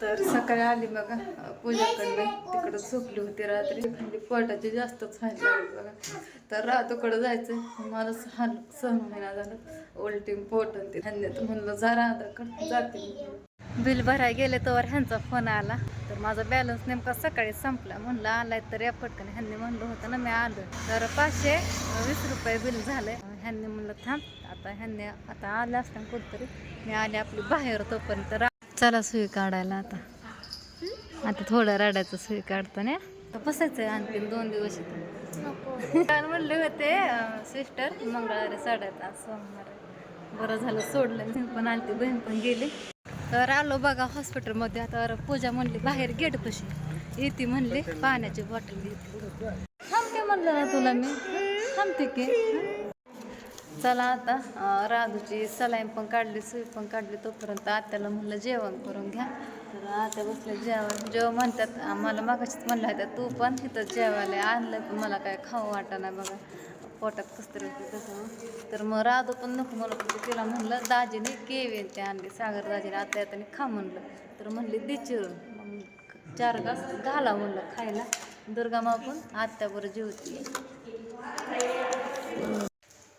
तर सकाळी आली बघा अं, पूजाकडनं तिकडं झोपली होती रात्री. खाली पोटाची जास्तच व्हायला लागली बघा. तर रातूकडं जायचं मला सहा सहा महिना झालं. उलटी पोट आणि ते ह्यांनी म्हणलं जा राधाकडं जाते बिल भरायला गेले तर ह्यांचा फोन आला. तर माझा बॅलन्स नेमका सकाळी संपला. म्हणलं आलाय तर या पटकन ह्यांनी म्हणलं होतं ना मी आलो तर पाचशे वीस रुपये बिल झालंय. ह्यांनी म्हणलं थांब आता ह्यांनी आता आलं असताना कुठतरी. मी आले आपली बाहेर तोपर्यंत चला सुई काढायला आता. आता थोडं रडायचं सुई काढतो ना. तर बसायचं आणखी दोन दिवस काल म्हणले होते सिस्टर मंगळवारी साड्यात आज सोमवार. बरं झालं सोडलं पण आणखी बहीण पण गेली. तर आलो बघा हॉस्पिटलमध्ये आता पूजा म्हणली बाहेर गेट कशी? येते म्हणली पाण्याची बॉटल घेतली थांबते म्हणलं ना तुला मी. थांबते की. चला आता राजूची राधूची सलाईन पण काढली सुई पण काढली तोपर्यंत आत्याला म्हणलं जेवण करून घ्या. तर आत्या बसले जेवण जेव्हा म्हणतात आम्हाला मागाशीच म्हणलं होत्या तू पण तिथं जेवायला आणलं पण मला काय खाऊ वाटा नाही बघा. पोटात कसतरी तसं तर मग राधू पण नको मला तिला म्हणलं दाजीने केवी ते आणली सागर दाजीने आता येताना खा म्हणलं. तर म्हणली दे चिरून. मग चार घास घाला म्हणलं खायला. दुर्गा माँ पण आत्याबरोबर जेवती.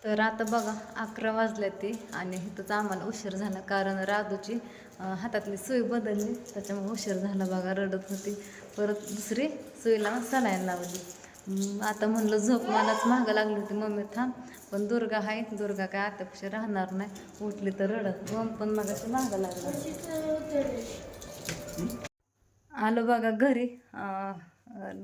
तर आता बघा अकरा वाजल्या ती आणि इथंच आम्हाला उशीर झाला कारण राधूची हातातली सुई बदलली. त्याच्यामुळे उशीर झाला बघा रडत होती. परत दुसरी सुईला सलाईन लावली. आता म्हणलं झोप मलाच महागं लागली होती. मम्मी थांब पण दुर्गा आहे. दुर्गा काय आतापेक्षा राहणार नाही. उठली तर रडत. मम पण मग महागं लागला. आलो बघा घरी.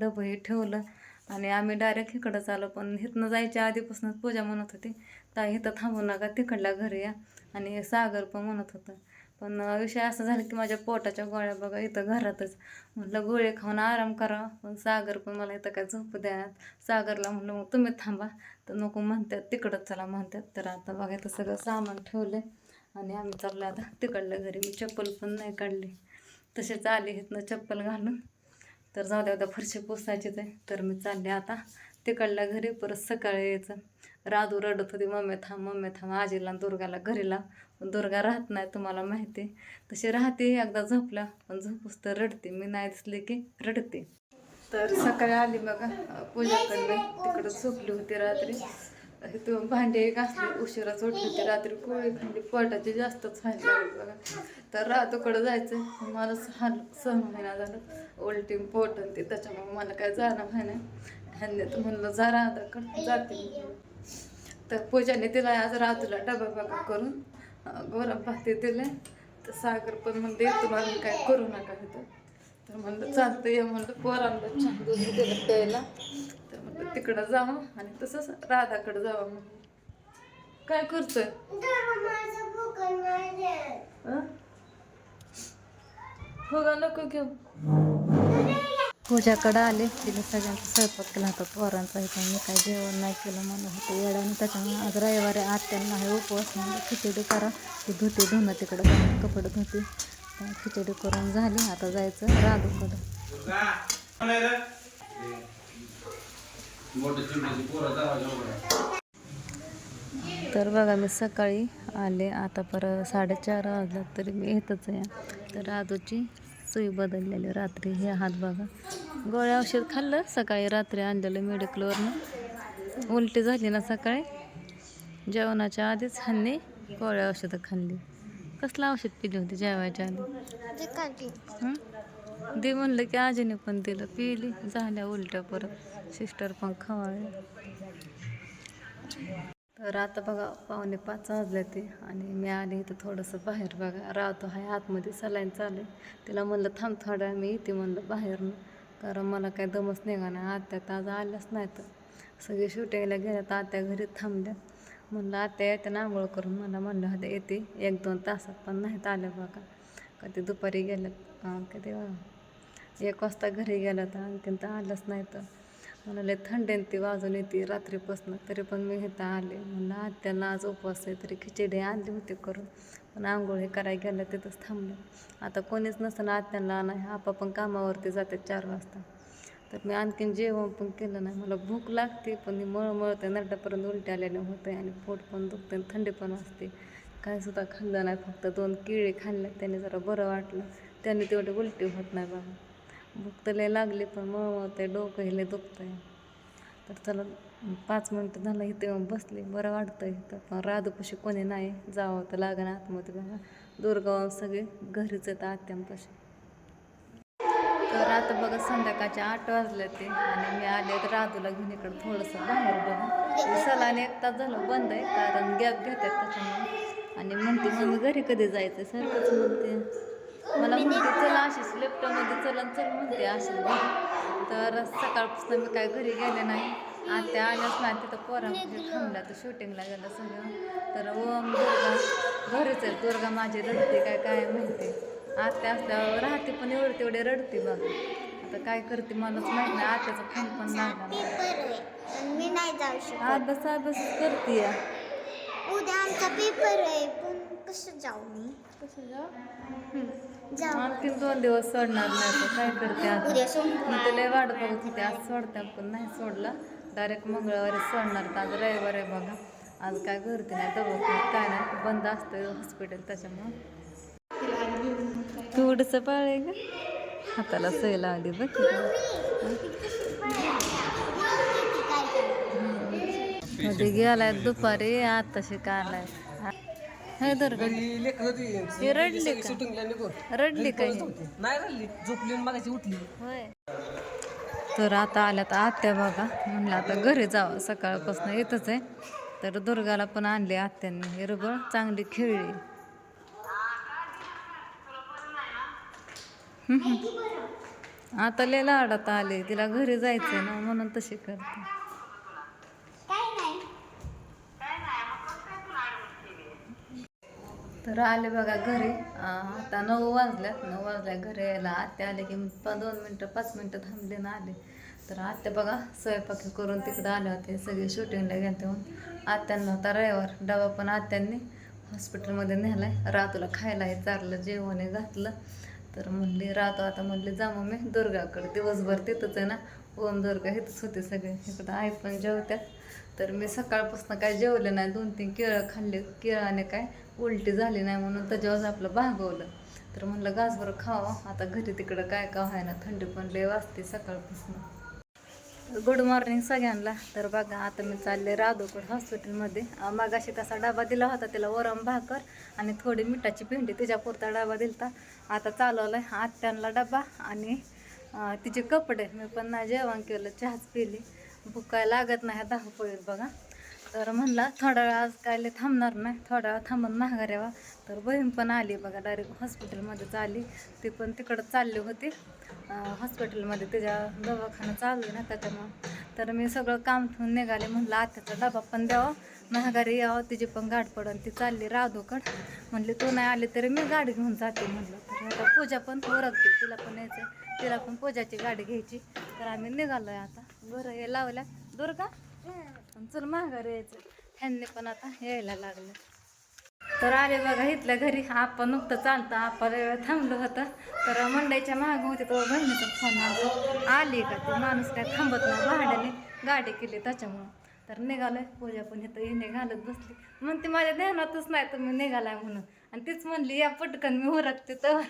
डबही ठेवलं. आणि आम्ही डायरेक्ट इकडंच आलो पण इथनं जायच्या आधीपासूनच पूजा म्हणत होती. ताई इथं थांबू नका तिकडल्या घरी या. आणि सागर पण म्हणत होतं. पण विषय असं झाला की माझ्या पोटाच्या गोळ्या बघा इथं घरातच. म्हटलं गोळे खाऊन आराम करा. पण सागर पण मला इथं काय झोप द्यात सागरला म्हटलं मग तुम्ही थांबा. तर नको म्हणतात तिकडंच चला म्हणतात. तर आता बघा इथं सगळं सामान ठेवलं आणि आम्ही चाललो आता तिकडल्या घरी. मी चप्पल पण नाही काढली. तसेच आले इथनं चप्पल घालून. तर जाऊ द्या उद्या फरशी पुसायचीच आहे तर मी चालले आता तिकडल्या घरी परत सकाळी यायचं. राधू रडत होती मम्मी थांब मम्मी थांब आजीला दुर्गाला घरीला. पण दुर्गा राहत नाही तुम्हाला माहिती तशी राहते एकदा झोपल्या पण झोपूस तर रडते. मी नाही दिसले की रडते. तर सकाळी आली बघा पूजा तिकडं झोपली होती रात्री. इथं भांडे घासले उशिराच उठली ते रात्री कोळी भांडी पोटाची जास्तच व्हायला बघा. तर रातोकडं जायचं मला सहन सहा महिना झालं. उलटी पोट आणि ते त्याच्यामुळे मला काय जाणं व्हाय नाही. ह्यांनी तर म्हणलं जा राधाकडं जाते. तर पूजाने तिला आज रातूला डबा बघा करून अं, गरम भाती दिले. तर सागर पण म्हणते तुम्हाला काय करू नका इथं. तर म्हणलं चालतं ये म्हणलं पोरांना छान दूध दिलं प्यायला. तर तिकडं जावं आणि तसंच राधाकडं जावं मग काय करतोय? फुगा नको घेऊ. पूजाकडं आले. तिला सगळ्यांचा स्वयंपाक केला होता. पोरांचा इथं मी काय जेवण नाही केलं मला होतं. येड्याने त्याच्यामुळे आज रविवारी आत्यांना हे उपवास म्हणजे खिचडी करा. ती धुते धुणं तिकडं कपडे धुते. खिचडी करून झाली. आता जायचं राधूकडं. तर बघा मी सकाळी आले. आता परत साडेचार वाजला तरी मी येतच आहे. तर राजूची सुई बदललेली रात्री. हे हात बघा. गोळ्या औषध खाल्लं. सकाळी रात्री आणलेलं मेडिकलवरनं उलटी झाली ना सकाळी. जेवणाच्या आधीच ह्यांनी गोळ्या औषधं खाल्ली. कसलं औषध पिली होती जेवायच्या आधी? दे म्हणलं की आजीने पण दिलं पिली झाल्या उलट्या परत. सिस्टर पण खवाळल्या तर आता बघा पावणे पाच वाजले ते आणि मी आले इथं थोडंसं बाहेर बघा. राहतो हाय आतमध्ये सलाईन चालू आहे. तिला म्हणलं थांब थोडा मी येते म्हणलं बाहेरनं. कारण मला काही दमच निघा नाही आत्या तर आज आल्याच नाही तर सगळे शूटिंगला गेल्यात आत्या घरी थांबल्या म्हणलं आत्या येते ना आंघोळ करून. मला म्हणलं होत्या येते. एक दोन तासात पण नाहीत आल्या बघा. कधी दुपारी गेल्यात. कधी एक वाजता घरी गेला तर आणखीन तर आलंच नाही तर. मला लय ती वाजून येते रात्रीपासून. तरी पण मी इथं आले. म्हणलं आत्याला आज उपवास आहे तरी खिचडी आणली होती करून. पण आंघोळ हे करायला गेलं तिथंच थांबले. आता कोणीच नसताना आत्याला नाही आपा पण कामावरती जाते चार वाजता. तर मी आणखीन जेवण पण केलं नाही. मला भूक लागते पण मी मळमळते नरड्यापर्यंत उलटी आल्याने होते आणि पोट पण दुखते आणि थंडी पण असते काय सुद्धा खाल्लं नाही फक्त दोन केळी खाल्ल्या. त्याने जरा बरं वाटलं. त्याने तेवढी उलटी होत नाही बाबा. भूक तर लय लागली पण मग ते डोकं हे लय आहे तर चला पाच मिनटं झालं इथे बसली बसले. बरं वाटतं इथं. पण राधूपाशी कोणी नाही. जावं तर लागणं आतमध्ये बघा दुर्गाव सगळे घरीच येतात आत्यांपाशी. तर आता बघा संध्याकाळच्या आठ वाजले ते. आणि मी आले तर राधूला घेऊन इकडं थोडंसं बाहेर बघा. सलाने एक तास झालं बंद आहे. कारण गॅप घेतात त्याच्यामुळे. आणि म्हणते मग घरी कधी जायचं सारखंच म्हणते. मला म्हणते चला अशीच लेफ्टमध्ये चला चल म्हणते अशीच घरी तर सकाळपासून मी काय घरी गेले नाही. आत्या आल्याच नाही तिथं पोरामध्ये थांबल्या तर शूटिंगला गेलं सगळं. तर ओम दुर्गा घरीच आहे दुर्गा माझी रडते काय काय माहिती आत्या असल्यावर राहते पण एवढे तेवढे रडते बघ. आता काय करते मलाच माहीत नाही आत्याचा फोन पण लागला मी नाही जाऊ शकत अभ्यास अभ्यास करते उद्या आमचा पेपर आहे पण कसं जाऊ मी? कसं जाऊ? आणखी दोन दिवस सोडणार नाही तर काय करते सोमवार. मी तर लय वाट बघत होते आज सोडते पण नाही सोडला. डायरेक्ट मंगळवारी सोडणार तर आज रविवार आहे बघा. आज काय करते नाही दवाखान्यात काय नाही बंद असतं हॉस्पिटल त्याच्यामुळं. थोडंसं पाळे का? हाताला सय लावली बघ. कधी गेलाय दुपारी हे रडली का? रडली का ही? नाही रडली. झोपली मागाची उठली. होय. तर आता आल्यात आत्या बघा. म्हणलं आता घरी जावं. सकाळपासून येतच आहे. तर दुर्गाला पण आणली आत्यांनी. हिरबळ चांगली खेळली. आता लय लाडात आले. तिला घरी जायचंय ना म्हणून तशी करते काय नाही तर आले बघा घरी. आता नऊ वाजल्यात नऊ वाजल्या घरी यायला. आत्या आले की प दोन मिनटं पाच मिनटं थांबले ना आले. तर आत्या बघा स्वयंपाकी करून तिकडं आले होते सगळे शूटिंगला गेले म्हणून. आत्यांना होता रविवार. डबा पण आत्यांनी हॉस्पिटलमध्ये नेलाय. रातूला खायला चारलं जेवण घातलं. तर म्हणली राहतो आता म्हणली जा मग मी दुर्गाकडे. दिवसभर तिथंच आहे ना. ओम दुर्गा हेच होते सगळे. इकडं आई पण जेवत्यात. तर मी सकाळपासून काय जेवलं नाही. दोन तीन केळं खाल्ले. केळाने काय उलटी झाली नाही म्हणून त्याच्यावर आपलं भागवलं. तर म्हणलं गाजबर खावं. आता घरी तिकडं काय का व्हायना? थंडी पण लय वाजते सकाळपासून. गुड मॉर्निंग सगळ्यांना. तर बघा आता मी चालले राधोकड हॉस्पिटलमध्ये. मग मगाशी तसा डबा दिला होता तिला वरम भाकर आणि थोडी मिठाची भेंडी तिच्यापुरता डबा दिलता. आता चालवलाय आत्यांना डबा आणि तिचे कपडे मी पण नाही जेवण केलं चहाच पिली. भुकाय लागत नाही धावपळीत बघा. तर म्हणला थोडा वेळ आज कायले थांबणार नाही थोडा वेळ थांबून महागार तर बहीण पण आली बघा डायरेक्ट हॉस्पिटलमध्येच आली. ती पण तिकडं चालली होती. हॉस्पिटलमध्ये तिच्या दवाखाना चालू आहे ना त्याच्यामुळं तर मी सगळं काम ठेवून निघाले. म्हणलं आत्याचा डबा पण द्यावा. महागारी यावं. तिची पण गाठ पडून. ती चालली राधोकड म्हणली तू नाही आली तरी मी गाडी घेऊन जाते. म्हणलं तर आता पूजा पण ओरखते तिला पण यायचं तिला पण पूजाची गाडी घ्यायची. तर आम्ही निघालो आहे आता. बरं हे लावल्या. दुर्गा? चल माघारी यायचं. ह्यांनी पण आता यायला लागलं. तर आले बघा इथल्या घरी. आपण नुकतं चालतं आपण वेळ थांबलो होतं. तर मंडईच्या माग होते तो बहिणीचा फोन आला. आली का ते? माणूस काय थांबत नाही. भाड्याने गाडी केली त्याच्यामुळं. तर निघालोय. पूजा पण इथं येणे घालत बसली. म्हणते माझ्या ध्यानातच नाही तुम्ही निघालाय म्हणून. आणि तीच म्हणली या पटकन मी उरकते तर.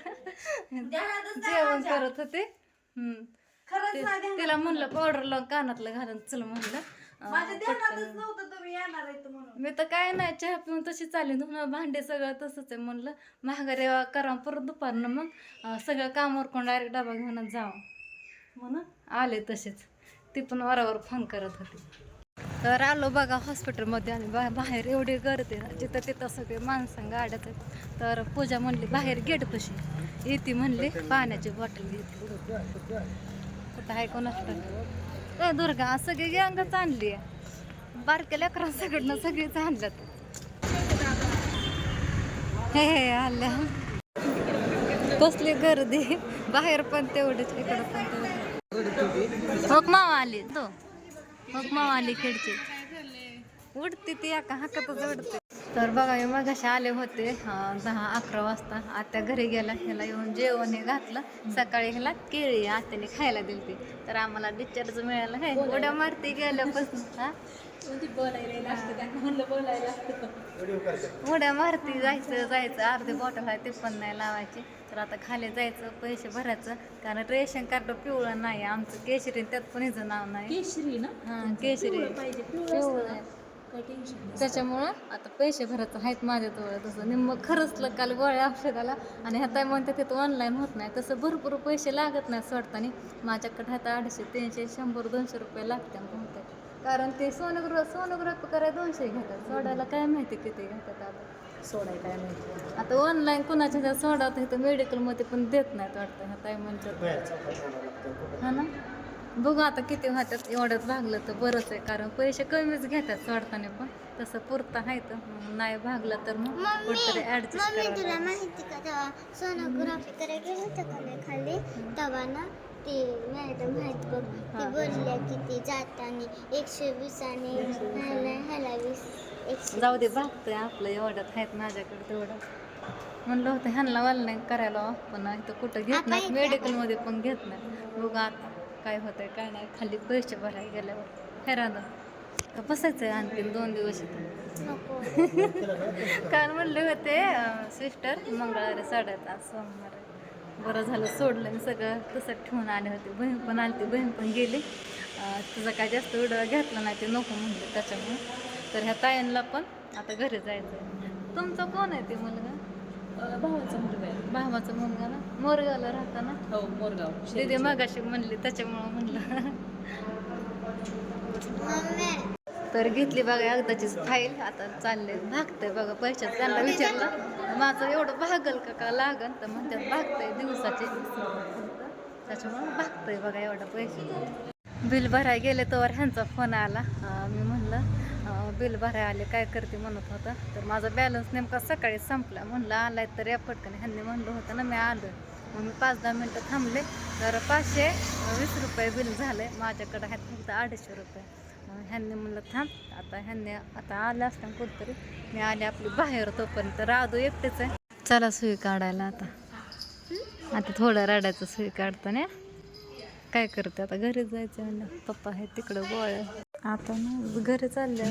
जेवण करत होते. तिला म्हणलं पावडर लावून कानातलं घालून चल म्हणलं. पटकन. मी तर काय नाही चहा पिऊन तशी चालली धुणं भांडे सगळं तसंच आहे म्हणलं. महागारी करा परत दुपारनं मग. अं, सगळं कामावर कोण डायरेक्ट डबा घेऊनच जावं. म्हणून? आले तसेच. ती पण वरावर फोन करत होती. तर आलो बघा हॉस्पिटलमध्ये आणि बा बाहेर एवढी गर्दी आहे ना, जिथं तिथं सगळे माणसं गाड्यात आहेत. तर पूजा म्हणली बाहेर गेट कशी येते म्हणली पाण्याची बॉटल घेतली. कुठं आहे कोण असतं ए दुर्गा सगळी गंगच आणली आहे. बारक्या लेकरां सगळं सगळीच आणल्यात. हे हे आल्या. कसली गर्दी. बाहेर पण तेवढीच इकडं पण तेवढी आली. तो. मग आली खेळची उडते ती एका हाकातच उडते. तर बघा मी मगाशी आले होते दहा अकरा वाजता. आत्या घरी गेला ह्याला येऊन जेवण हे घातलं. सकाळी ह्याला केळी आत्याने खायला दिली तर आम्हाला डिस्चार्ज मिळालं. हे उड्या मारती गेल्यापासून हा? उड्या मारती जायचं जायचं. अर्धी बॉटल आहे ते पण नाही लावायची. तर आता खाली जायचं पैसे भरायचं. कारण रेशन कार्ड पिवळं नाही आमचं केशरी त्यात पण हिचं नाव नाही. केशरी ना? हां केशरी. पाहिजे पिवळं त्याच्यामुळं आता पैसे भरायचं आहेत माझ्याजवळ तसं निम्म खरंचलं काल गोळ्या औषधाला आणि ह्या म्हणते तिथं ऑनलाईन होत नाही. तसं भरपूर पैसे लागत नाही सोडताना माझ्याकडे ह्यात अडीचशे तीनशे शंभर दोनशे रुपये लागते बहुतेक कारण ते सोनोग्रा सोनोग्राफी करायला दोनशे घेतात. सोडायला काय माहिती किती घेतात आता? सोडाय काय माहिती? आता ऑनलाईन कुणाच्या ह्याच्यात सोडवतं इथं मेडिकलमध्ये पण देत नाहीत वाटतं. ताई म्हणतात. हा ना? बघू आता किती होत्यात एवढ्यात भागलं तर बरंच आहे कारण पैसे कमीच घेतात सोडताना पण. तसं पुरतं आहे तर नाही भागलं तर मग कुठतरी ऍडजस्ट मम्मी तुला. माहिती का तेव्हा सोनोग्राफी करायला गेलं होतं का मी खाली? तेव्हा ना ते मॅडम आहेत बघ. ती बोलल्या की ती जाताना एकशे वीस आणि ह्याला ह्याला वीस एकशे जाऊ दे भागतंय आपलं एवढ्यात आहेत माझ्याकडे तेवढं. म्हणलं होतं ह्यांना ऑनलाईन करायला लावा, पण इथं कुठं घेत नाही मेडिकलमध्ये पण घेत नाही बघू आता. काय होतंय काय नाही. खाली पैसे भरायला गेल्यावर हेरादा का बसायचं आहे आणखीन दोन दिवस काल म्हणले होते सिस्टर मंगळवारी आज सोमवार बरं झालं सोडलं मी सगळं. तसं ठेवून आले होते. बहीण पण आली बहीण पण गेली. तुझा काय जास्त व्हिडिओ घेतला नाही ते नको म्हणले त्याच्यामुळे. तर ह्या ताईंना पण आता घरी जायचं आहे तुमचं कोण आहे ते मुलगा? भावाचा मुलगा आहे. भावाचा मुलगा ना? मोरगावला राहता ना? हो मोरगाव. दीदी मगाशी म्हणली त्याच्यामुळं म्हणलं. मम्मी तर घेतली बघा एकदाचीच फाईल. आता चालले भागतंय बघा पैशात त्यांना विचारलं. माझं एवढं भागल का का लागल तर म्हणतात भागतंय दिवसाचे. त्याच्यामुळं भागतंय बघा एवढं पैसे. बिल भरायला गेले तर ह्यांचा फोन आला. मी म्हणलं बिल भरायला आले काय करते म्हणत होता. तर माझा बॅलन्स नेमका सकाळी संपला. म्हणलं आलाय तर या पटकन. ह्यांनी म्हणलं होतं ना मी आलो मग मी पाच दहा मिनटं थांबले. तर पाचशे वीस रुपये बिल झालं आहे माझ्याकडं ह्यात फक्त अडीचशे रुपये. मग ह्यांनी म्हणलं थांब. आता ह्यांनी आता आले असतं कुठतरी मी आले आपली बाहेर तोपर्यंत. राधू एकटेच आहे. चला सुई काढायला आता. आता थोडं रडायचं सुई काढताना. काय करते आता? घरी जायचं म्हणलं. पप्पा हे तिकडं गोळ्या. आता ना घरी चालले.